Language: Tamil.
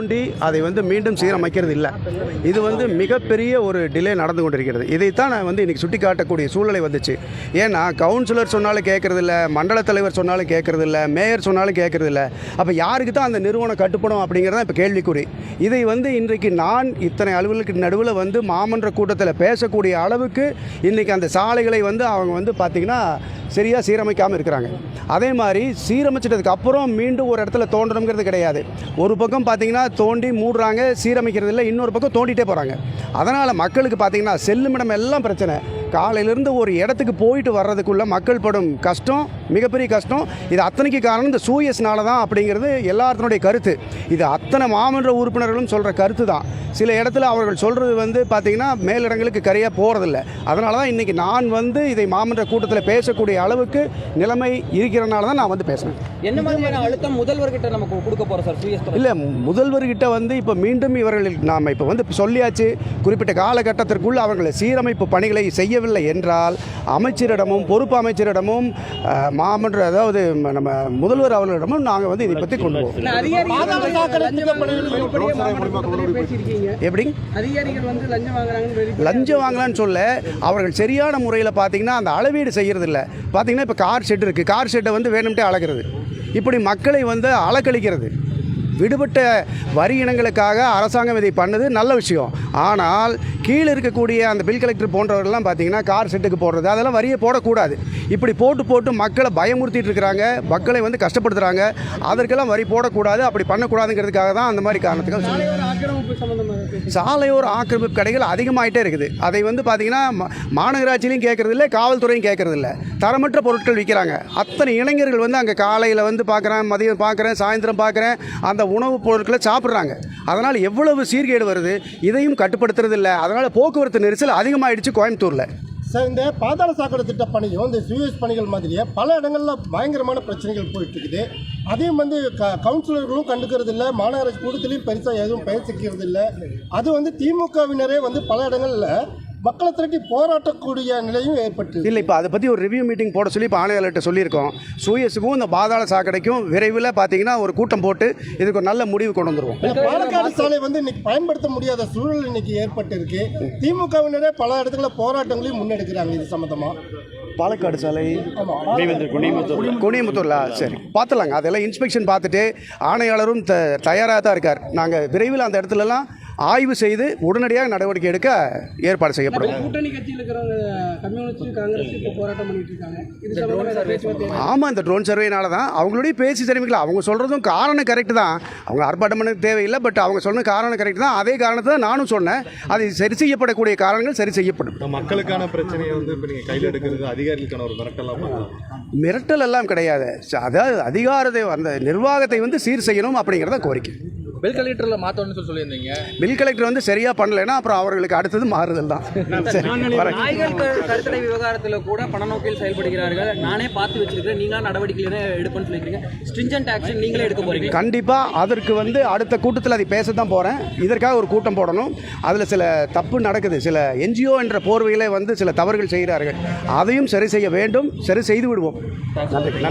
தோண்டி அதை வந்து மீண்டும் சீரமைக்கிறது இல்லை இது வந்து மிகப்பெரிய ஒரு டிலே நடந்து கொண்டிருக்கிறது. இதைத்தான் நான் வந்து இன்றைக்கி சுட்டி காட்டக்கூடிய சூழ்நிலை வந்துச்சு. ஏன்னா கவுன்சிலர் சொன்னாலும் கேட்கறதில்ல மண்டல தலைவர் சொன்னாலும் கேட்கறதில்ல மேயர் சொன்னாலும் கேட்குறதில்ல. அப்போ யாருக்கு தான் அந்த நிறுவனம் கட்டுப்படும் அப்படிங்கிறதான் இப்போ கேள்விக்குறி. இதை வந்து இன்றைக்கு நான் இத்தனை அலுவலருக்கு நடுவில் வந்து மாமன்ற கூட்டத்தில் பேசக்கூடிய அளவுக்கு இன்றைக்கி அந்த சாலைகளை வந்து அவங்க வந்து பார்த்திங்கன்னா சரியாக சீரமைக்காமல் இருக்கிறாங்க. அதே மாதிரி சீரமைச்சிட்டதுக்கு அப்புறம் மீண்டும் ஒரு இடத்துல தோன்றணுங்கிறது கிடையாது. ஒரு பக்கம் பார்த்திங்கன்னா தோண்டி மூடுறாங்க சீரமைக்கிறது இல்லை இன்னொரு பக்கம் தோண்டிகிட்டே போகிறாங்க அதனால் மக்களுக்கு பார்த்தீங்கன்னா செல்லுமிடம் எல்லாம் பிரச்சனை. காலையிலேருந்து ஒரு இடத்துக்கு போயிட்டு வர்றதுக்குள்ள மக்கள் படும் கஷ்டம் மிகப்பெரிய கஷ்டம். இது அத்தனைக்கு காரணம் இந்த சூயஸ்னால தான் அப்படிங்கிறது எல்லாத்தினுடைய கருத்து. இது அத்தனை மாமன்ற உறுப்பினர்களும் சொல்கிற கருத்து தான். சில இடத்துல அவர்கள் சொல்கிறது வந்து பார்த்திங்கன்னா மேலிடங்களுக்கு கரையாக போகிறதில்ல அதனால தான் இன்றைக்கி நான் வந்து இதை மாமன்ற கூட்டத்தில் பேசக்கூடிய அளவுக்கு நிலைமை இருக்கிறனால தான் நான் வந்து பேசுகிறேன் என்ன மாதிரியான அழுத்தம் முதல்வர்கிட்ட நமக்கு கொடுக்க போறோம் சார் இல்லை முதல்வர்கிட்ட வந்து இப்போ மீண்டும் இவர்கள் நாம் இப்போ வந்து சொல்லியாச்சு. குறிப்பிட்ட காலகட்டத்திற்குள் அவர்கள் சீரமைப்பு பணிகளை செய்யவில்லை என்றால் அமைச்சரிடமும் பொறுப்பு அமைச்சரிடமும் மாமன்ற அதாவது நம்ம முதல்வர் அவர்களிடமும் நாங்கள் வந்து இதை பற்றி கொண்டு போவோம். எப்படி? அதிகாரிகள் வந்து லஞ்சம் வாங்கலான்னு சொல்ல அவர்கள் சரியான முறையில் பார்த்தீங்கன்னா அந்த அளவீடு செய்கிறதில்ல பார்த்தீங்கன்னா இப்போ கார் ஷெட் இருக்குது கார் ஷெட்டை வந்து வேணும்ட்டே அளக்கிறது இப்படி மக்களை வந்து அலக்கழிக்கிறது. விடுபட்ட வரி இனங்களுக்காக அரசாங்கம் இதை பண்ணது. நல்ல விஷயம். ஆனால் கீழே இருக்கக்கூடிய அந்த பில் கலெக்டர் போன்றவர்கள்லாம் பார்த்தீங்கன்னா கார் செட்டுக்கு போடுறது அதெல்லாம் வரியை போடக்கூடாது. இப்படி போட்டு போட்டு மக்களை பயமுறுத்திட்டு இருக்கிறாங்க மக்களை வந்து கஷ்டப்படுத்துகிறாங்க அதற்கெல்லாம் வரி போடக்கூடாது அப்படி பண்ணக்கூடாதுங்கிறதுக்காக தான் அந்த மாதிரி சம்பந்தமாக சாலையோர ஆக்கிரமிப்பு கடைகள் அதிகமாயிட்டே இருக்குது. அதை வந்து பார்த்தீங்கன்னா மாநகராட்சியிலையும் கேட்கறது இல்லை காவல்துறையும் கேட்கறது இல்லை தரமற்ற பொருட்கள் விற்கிறாங்க. அத்தனை இளைஞர்கள் வந்து அங்கே காலையில் வந்து பார்க்குறேன் மதியம் பார்க்குறேன் சாயந்தரம் பார்க்குறேன் அந்த உணவுப் பொருட்களை சாப்பிட்றாங்க. அதனால் எவ்வளவு சீர்கேடு வருது இதையும் கட்டுப்படுத்துறது இல்லை அதனால் போக்குவரத்து நெரிசல் அதிகமாகிடுச்சு கோயம்புத்தூரில். சார் இந்த பாதாள சாக்கடை திட்ட பணியும் இந்த சுயஸ் பணிகள் மாதிரியே பல இடங்களில் பயங்கரமான பிரச்சனைகள் போயிட்டு இருக்குது அதையும் வந்து க கவுன்சிலர்களும் கண்டுக்கிறது இல்லை மாநகராட்சி கூட்டத்திலையும் பெருசாக எதுவும் பயிற்சிக்கிறது இல்லை அது வந்து திமுகவினரே வந்து பல இடங்களில் மக்களை திரட்டி போராட்டக்கூடிய நிலையும் ஏற்பட்டு இல்லை இப்போ அதை பற்றி ஒரு ரிவ்யூ மீட்டிங் போட சொல்லி இப்போ ஆணையாளர்கிட்ட சொல்லியிருக்கோம். சூயஸுக்கும் இந்த பாதாள சாக்கடைக்கும் விரைவில் பார்த்தீங்கன்னா ஒரு கூட்டம் போட்டு இதுக்கு ஒரு நல்ல முடிவு கொண்டு வந்துருவோம். பாலக்காடு சாலை வந்து இன்னைக்கு பயன்படுத்த முடியாத சூழல் இன்னைக்கு ஏற்பட்டு இருக்கு திமுகவினரே பல இடத்துல போராட்டங்களையும் முன்னெடுக்கிறாங்க இது சம்பந்தமா. பாலக்காடு சாலை குனியமுத்தூர்ல சரி பார்த்துலாங்க அதெல்லாம் இன்ஸ்பெக்ஷன் பார்த்துட்டு ஆணையாளரும் த தயாராக தான் இருக்கார். நாங்கள் விரைவில் அந்த இடத்துலலாம் ஆய்வு செய்து உடனடியாக நடவடிக்கை எடுக்க ஏற்பாடு செய்யப்படும். கூட்டணி கட்சியில் இருக்கிறவங்க கம்யூனிஸ்ட் காங்கிரஸ் இப்போ போராட்டம் பண்ணிட்டு இருக்காங்க. இது சம்பந்தமாக பேச்சுவார்த்தை ஆமாம் இந்த ட்ரோன் சர்வேனால தான் அவங்களுடைய பேசி தெரிவிக்கல அவங்க சொல்கிறதும் காரணம் கரெக்டு தான். அவங்க ஆர்ப்பாட்டம் பண்ண தேவையில்லை பட் அவங்க சொன்ன காரணம் கரெக்ட் தான். அதே காரணத்தை தான் நானும் சொன்னேன். அது சரி செய்யப்படக்கூடிய காரணங்கள் சரி செய்யப்படும். மக்களுக்கான பிரச்சனையை வந்து இப்போ நீங்கள் கையில் எடுக்கிறது அதிகாரிகளுக்கான ஒரு மிரட்டலாம் மிரட்டல் எல்லாம் கிடையாது. அதாவது அதிகாரத்தை அந்த நிர்வாகத்தை வந்து சீர் செய்யணும் அப்படிங்கிறத கோரிக்கை. பில் கலெக்டர்ல மாத்தணும்னு சொல்லி சொல்லியிருந்தீங்க. பில் கலெக்டர் வந்து சரியாக பண்ணலைன்னா அப்புறம் அவர்களுக்கு அடுத்தது மாறுதல் தான். நாய்கள் கருத்தடை விவகாரத்தில் கூட பணநோக்கில் செயல்படுகிறார்கள். நானே பார்த்து வச்சிருக்கேன் நீங்களா நடவடிக்கை எடுப்பேன்னு சொல்லியிருக்கீங்க. ஸ்ட்ரிஞ்சன்ட் ஆக்ஷன் நீங்களே எடுக்க போறீங்க. கண்டிப்பாக அதற்கு வந்து அடுத்த கூட்டத்தில் அதை பேச தான் போகிறேன் இதற்காக ஒரு கூட்டம் போடணும். அதில் சில தப்பு நடக்குது. சில என்ஜிஓ என்ற போர்வையிலே வந்து சில தவறுகள் செய்கிறார்கள். அதையும் சரி செய்ய வேண்டும். சரி செய்து விடுவோம். நன்றி.